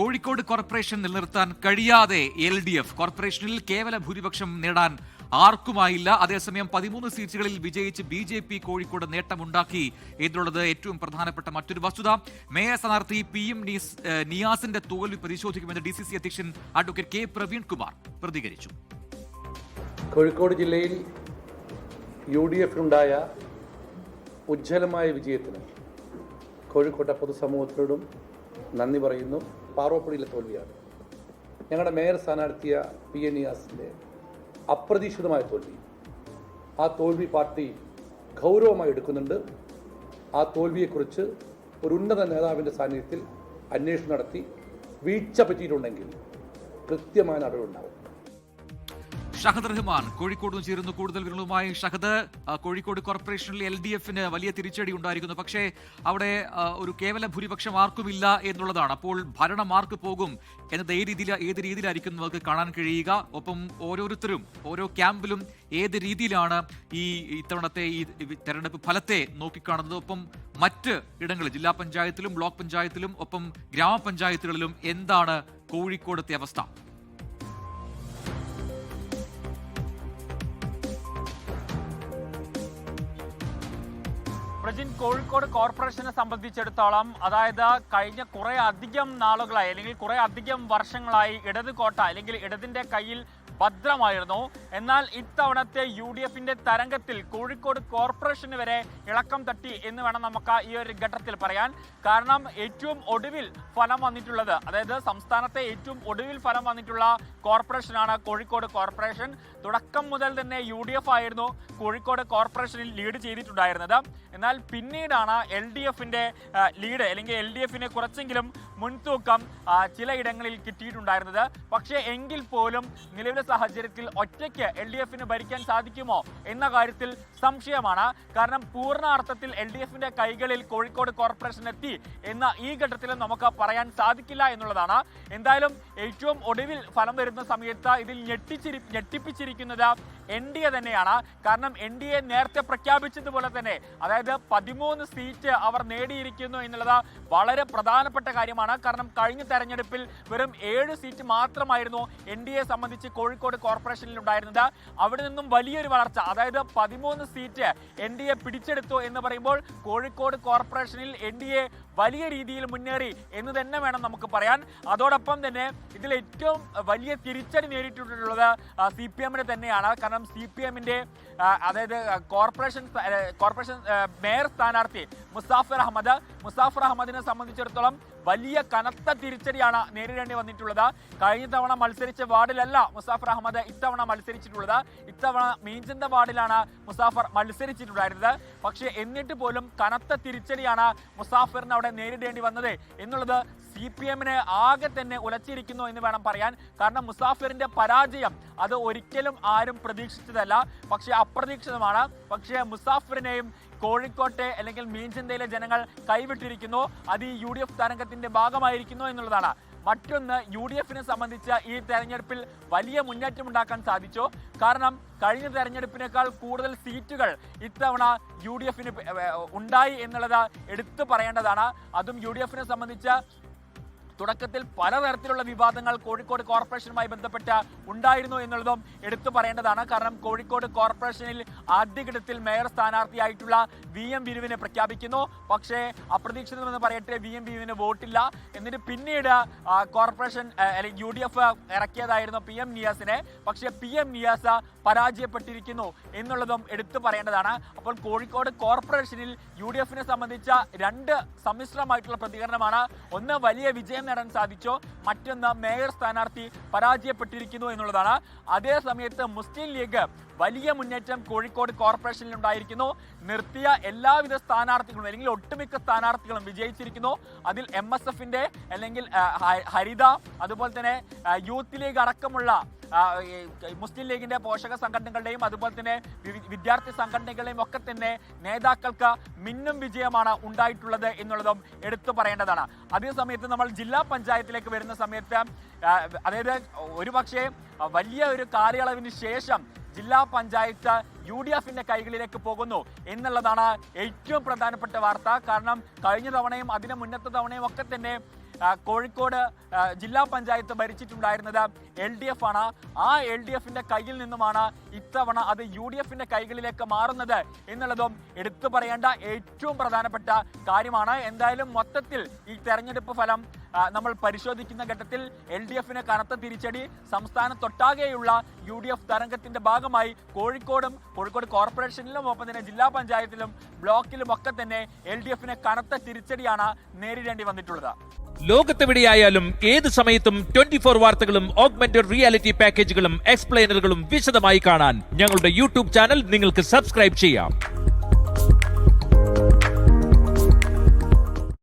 Kozhikode corporation നിലനിർത്താൻ കഴിയാതെ L D F കോർപ്പറേഷനിൽ കേവല ഭൂരിപക്ഷം നേടാൻ ആർക്കുമായില്ല. അതേസമയം പതിമൂന്ന് സീറ്റുകളിൽ വിജയിച്ച് ബി ജെ പി കോഴിക്കോട് നേട്ടമുണ്ടാക്കി. എന്നുള്ളത് ഏറ്റവും പ്രധാനപ്പെട്ട മറ്റൊരു വസ്തുത. മേയർ സ്ഥാനാർത്ഥി പി എം നിയാസിന്റെ തോൽവി പരിശോധിക്കുമെന്ന് ഡി സി സി അധ്യക്ഷൻ അഡ്വക്കേറ്റ് കെ പ്രവീൺ കുമാർ പ്രതികരിച്ചു. കോഴിക്കോട് ജില്ലയിൽ യു ഡി എഫിനുണ്ടായ ഉജ്ജ്വലമായ വിജയത്തിന് കോഴിക്കോട്ടെ പൊതുസമൂഹത്തോടും നന്ദി പറയുന്നു. പാറോപ്പടിയിലെ തോൽവിയാണ്. ഞങ്ങളുടെ മേയർ സ്ഥാനാർത്ഥിയ പി എൻ നിയാസിന്റെ അപ്രതീക്ഷിതമായ തോൽവി. ആ തോൽവി പാർട്ടി ഗൗരവമായി എടുക്കുന്നുണ്ട്. ആ തോൽവിയെക്കുറിച്ച് ഒരു ഉന്നത നേതാവിന്റെ സാന്നിധ്യത്തിൽ അന്വേഷണം നടത്തി വീഴ്ച പറ്റിയിട്ടുണ്ടെങ്കിൽ കൃത്യമായ നടപടിയുണ്ടാവും. ഷഹദ് റഹ്മാൻ കോഴിക്കോട് ചേരുന്നു കൂടുതൽ വിവരങ്ങളുമായി. ഷഹദ് കോഴിക്കോട് കോർപ്പറേഷനിൽ എൽ ഡി എഫിന് വലിയ തിരിച്ചടി ഉണ്ടായിരിക്കുന്നു. പക്ഷേ അവിടെ ഒരു കേവല ഭൂരിപക്ഷം ആർക്കുമില്ല എന്നുള്ളതാണ്. അപ്പോൾ ഭരണം ആർക്ക് പോകും എന്നത് ഏത് രീതിയിൽ ഏത് രീതിയിലായിരിക്കും നമുക്ക് കാണാൻ കഴിയുക? ഒപ്പം ഓരോരുത്തരും ഓരോ ക്യാമ്പിലും ഏത് രീതിയിലാണ് ഈ ഇത്തവണത്തെ ഈ തെരഞ്ഞെടുപ്പ് ഫലത്തെ നോക്കിക്കാണുന്നത്? ഒപ്പം മറ്റ് ഇടങ്ങളിൽ ജില്ലാ പഞ്ചായത്തിലും ബ്ലോക്ക് പഞ്ചായത്തിലും ഒപ്പം ഗ്രാമപഞ്ചായത്തുകളിലും എന്താണ് കോഴിക്കോടത്തെ അവസ്ഥ? പ്രജിൻ കോഴിക്കോട് കോർപ്പറേഷനെ സംബന്ധിച്ചിടത്തോളം അതായത് കഴിഞ്ഞ കുറേ അധികം നാളുകളായി അല്ലെങ്കിൽ കുറേ അധികം വർഷങ്ങളായി ഇടത് കോട്ട അല്ലെങ്കിൽ ഇടതിന്റെ കയ്യിൽ ഭദ്രമായിരുന്നു. എന്നാൽ ഇത്തവണത്തെ യു ഡി എഫിന്റെ തരംഗത്തിൽ കോഴിക്കോട് കോർപ്പറേഷന് വരെ ഇളക്കം തട്ടി എന്ന് വേണം നമുക്ക് ഈ ഒരു ഘട്ടത്തിൽ പറയാൻ. കാരണം ഏറ്റവും ഒടുവിൽ ഫലം വന്നിട്ടുള്ളത് അതായത് സംസ്ഥാനത്തെ ഏറ്റവും ഒടുവിൽ ഫലം വന്നിട്ടുള്ള കോർപ്പറേഷനാണ് കോഴിക്കോട് കോർപ്പറേഷൻ. തുടക്കം മുതൽ തന്നെ യു ഡി എഫ് ആയിരുന്നു കോഴിക്കോട് കോർപ്പറേഷനിൽ ലീഡ് ചെയ്തിട്ടുണ്ടായിരുന്നത്. എന്നാൽ പിന്നീടാണ് എൽ ഡി എഫിന്റെ ലീഡ് അല്ലെങ്കിൽ എൽ ഡി എഫിന് കുറച്ചെങ്കിലും മുൻതൂക്കം ചിലയിടങ്ങളിൽ കിട്ടിയിട്ടുണ്ടായിരുന്നത്. പക്ഷേ എങ്കിൽ പോലും നിലവിലെ സാഹചര്യത്തിൽ ഒറ്റയ്ക്ക് എൽ ഡി എഫിന് ഭരിക്കാൻ സാധിക്കുമോ എന്ന കാര്യത്തിൽ സംശയമാണ്. കാരണം പൂർണാർത്ഥത്തിൽ എൽ ഡി എഫിന്റെ കൈകളിൽ കോഴിക്കോട് കോർപ്പറേഷൻ എത്തി എന്ന ഈ ഘട്ടത്തിൽ നമുക്ക് പറയാൻ സാധിക്കില്ല എന്നുള്ളതാണ്. എന്തായാലും ഏറ്റവും ഒടുവിൽ ഫലം വരുന്ന സമയത്ത് ഇതിൽ ഞെട്ടിച്ചിരി ഞെട്ടിപ്പിച്ചിരിക്കുന്നത് എൻ ഡി എ തന്നെയാണ്. കാരണം എൻ ഡി എ നേരത്തെ പ്രഖ്യാപിച്ചതുപോലെ തന്നെ അതായത് പതിമൂന്ന് സീറ്റ് അവർ നേടിയിരിക്കുന്നു എന്നുള്ളത് വളരെ പ്രധാനപ്പെട്ട കാര്യമാണ്. കാരണം കഴിഞ്ഞ തെരഞ്ഞെടുപ്പിൽ വെറും ഏഴ് സീറ്റ് മാത്രമായിരുന്നു എൻ ഡി എ സംബന്ധിച്ച് കോഴിക്കോട് കോർപ്പറേഷനിൽ ഉണ്ടായിരുന്നത് അവിടെ നിന്നും വലിയൊരു വളർച്ച അതായത് പതിമൂന്ന് സീറ്റ് എൻ ഡി എ പിടിച്ചെടുത്തു എന്ന് പറയുമ്പോൾ കോഴിക്കോട് കോർപ്പറേഷനിൽ എൻ ഡി എ വലിയ രീതിയിൽ മുന്നേറി എന്ന് തന്നെ വേണം നമുക്ക് പറയാൻ. അതോടൊപ്പം തന്നെ ഇതിൽ ഏറ്റവും വലിയ തിരിച്ചടി നേരിട്ടിട്ടുള്ളത് സി പി എമ്മിന് തന്നെയാണ്. കാരണം സി പി എമ്മിന്റെ അതായത് കോർപ്പറേഷൻ കോർപ്പറേഷൻ മേയർ സ്ഥാനാർത്ഥി മുസാഫർ അഹമ്മദ് മുസാഫർ അഹമ്മദിനെ സംബന്ധിച്ചിടത്തോളം വലിയ കനത്ത തിരിച്ചടിയാണ് നേരിടേണ്ടി വന്നിട്ടുള്ളത്. കഴിഞ്ഞ തവണ മത്സരിച്ച വാർഡിലല്ല മുസാഫർ അഹമ്മദ് ഇത്തവണ മത്സരിച്ചിട്ടുള്ളത്. ഇത്തവണ മീഞ്ചന്ത വാർഡിലാണ് മുസാഫർ മത്സരിച്ചിട്ടുണ്ടായിരുന്നത്. പക്ഷേ എന്നിട്ട് പോലും കനത്ത തിരിച്ചടിയാണ് മുസാഫറിന് അവിടെ നേരിടേണ്ടി വന്നത്. എന്നുള്ളത് സി പി എമ്മിനെ ആകെ തന്നെ ഉലച്ചിരിക്കുന്നു എന്ന് വേണം പറയാൻ. കാരണം മുസാഫിറിന്റെ പരാജയം അത് ഒരിക്കലും ആരും പ്രതീക്ഷിച്ചതല്ല. പക്ഷേ അപ്രതീക്ഷിതമാണ്. പക്ഷേ മുസാഫിറിനെയും കോഴിക്കോട്ടെ അല്ലെങ്കിൽ മീൻചന്തയിലെ ജനങ്ങൾ കൈവിട്ടിരിക്കുന്നു. അത് ഈ യു ഡി എഫ് തരംഗത്തിന്റെ ഭാഗമായിരിക്കുന്നു എന്നുള്ളതാണ്. മറ്റൊന്ന് യു ഡി എഫിനെ സംബന്ധിച്ച് ഈ തെരഞ്ഞെടുപ്പിൽ വലിയ മുന്നേറ്റം ഉണ്ടാക്കാൻ സാധിച്ചു. കാരണം കഴിഞ്ഞ തെരഞ്ഞെടുപ്പിനേക്കാൾ കൂടുതൽ സീറ്റുകൾ ഇത്തവണ യു ഡി എഫിന് ഉണ്ടായി എന്നുള്ളത് എടുത്തു പറയേണ്ടതാണ്. അതും യു ഡി എഫിനെ സംബന്ധിച്ച് തുടക്കത്തിൽ പലതരത്തിലുള്ള വിവാദങ്ങൾ കോഴിക്കോട് കോർപ്പറേഷനുമായി ബന്ധപ്പെട്ട് ഉണ്ടായിരുന്നു എന്നുള്ളതും എടുത്തു പറയേണ്ടതാണ്. കാരണം കോഴിക്കോട് കോർപ്പറേഷനിൽ ആദ്യഘട്ടത്തിൽ മേയർ സ്ഥാനാർത്ഥിയായിട്ടുള്ള വി എം ബിരുവിനെ പ്രഖ്യാപിക്കുന്നു. പക്ഷേ അപ്രതീക്ഷിതമെന്ന് പറയട്ടെ വി എം ബിരുവിന് വോട്ടില്ല. എന്നിട്ട് പിന്നീട് കോർപ്പറേഷൻ അല്ലെങ്കിൽ യു ഡി എഫ് ഇറക്കിയതായിരുന്നു പി എം നിയാസിനെ. പക്ഷേ പി എം നിയാസ് പരാജയപ്പെട്ടിരിക്കുന്നു എന്നുള്ളതും എടുത്തു പറയേണ്ടതാണ്. അപ്പോൾ കോഴിക്കോട് കോർപ്പറേഷനിൽ യു ഡി എഫിനെ സംബന്ധിച്ച രണ്ട് സമ്മിശ്രമായിട്ടുള്ള പ്രതികരണമാണ്. ഒന്ന് വലിയ വിജയം നേടാൻ സാധിച്ചോ? മറ്റൊന്ന് മേയർ സ്ഥാനാർത്ഥി പരാജയപ്പെട്ടിരിക്കുന്നു എന്നുള്ളതാണ്. അതേ സമയത്ത് മുസ്ലിം ലീഗ് വലിയ മുന്നേറ്റം കോഴിക്കോട് കോർപ്പറേഷനിൽ ഉണ്ടായിരിക്കുന്നു. നിർത്തിയ എല്ലാവിധ സ്ഥാനാർത്ഥികളും അല്ലെങ്കിൽ ഒട്ടുമിക്ക സ്ഥാനാർത്ഥികളും വിജയിച്ചിരിക്കുന്നു. അതിൽ എം എസ് എഫിന്റെ അല്ലെങ്കിൽ ഹരിത അതുപോലെ തന്നെ യൂത്ത് ലീഗ് അടക്കമുള്ള മുസ്ലിം ലീഗിന്റെ പോഷക സംഘടനകളുടെയും അതുപോലെ തന്നെ വിദ്യാർത്ഥി സംഘടനകളുടെയും ഒക്കെ തന്നെ നേതാക്കൾക്ക് മിന്നും വിജയമാണ് ഉണ്ടായിട്ടുള്ളത് എന്നുള്ളതും എടുത്തു പറയേണ്ടതാണ്. അതേ സമയത്ത് നമ്മൾ ജില്ലാ പഞ്ചായത്തിലേക്ക് വരുന്ന സമയത്ത് അതായത് ഒരു പക്ഷേ വലിയ ഒരു കാലയളവിന് ശേഷം ജില്ലാ പഞ്ചായത്ത് യു ഡി എഫിന്റെ കൈകളിലേക്ക് പോകുന്നു എന്നുള്ളതാണ് ഏറ്റവും പ്രധാനപ്പെട്ട വാർത്ത. കാരണം കഴിഞ്ഞ തവണയും അതിന് മുന്നത്തെ തവണയും ഒക്കെ തന്നെ കോഴിക്കോട് ജില്ലാ പഞ്ചായത്ത് ഭരിച്ചിട്ടുണ്ടായിരുന്നത് എൽ ഡി എഫ് ആണ്. ആ എൽ ഡി എഫിന്റെ കയ്യിൽ നിന്നുമാണ് ഇത്തവണ അത് യു ഡി എഫിന്റെ കൈകളിലേക്ക് മാറുന്നത് എന്നുള്ളതും എടുത്തു പറയേണ്ട ഏറ്റവും പ്രധാനപ്പെട്ട കാര്യമാണ്. എന്തായാലും മൊത്തത്തിൽ ഈ തെരഞ്ഞെടുപ്പ് ഫലം നമ്മൾ പരിശോധിക്കുന്ന ഘട്ടത്തിൽ എൽ ഡി എഫിന് കനത്ത തിരിച്ചടി സംസ്ഥാനത്തൊട്ടാകെയുള്ള യു ഡി എഫ് തരംഗത്തിന്റെ ഭാഗമായി കോഴിക്കോടും കോഴിക്കോട് കോർപ്പറേഷനിലും ഒപ്പം തന്നെ ജില്ലാ പഞ്ചായത്തിലും ബ്ലോക്കിലും ഒക്കെ തന്നെ എൽ ഡി എഫിന് കനത്ത തിരിച്ചടിയാണ് നേരിടേണ്ടി വന്നിട്ടുള്ളത്. ലോകത്തെവിടെയായാലും ഏത് സമയത്തും ട്വന്റി ഫോർ വാർത്തകളും ഓഗ്മെന്റഡ് റിയാലിറ്റി പാക്കേജുകളും എക്സ്പ്ലെയിനറുകളും വിശദമായി കാണാൻ ഞങ്ങളുടെ യൂട്യൂബ് ചാനൽ നിങ്ങൾക്ക് സബ്സ്ക്രൈബ് ചെയ്യാം.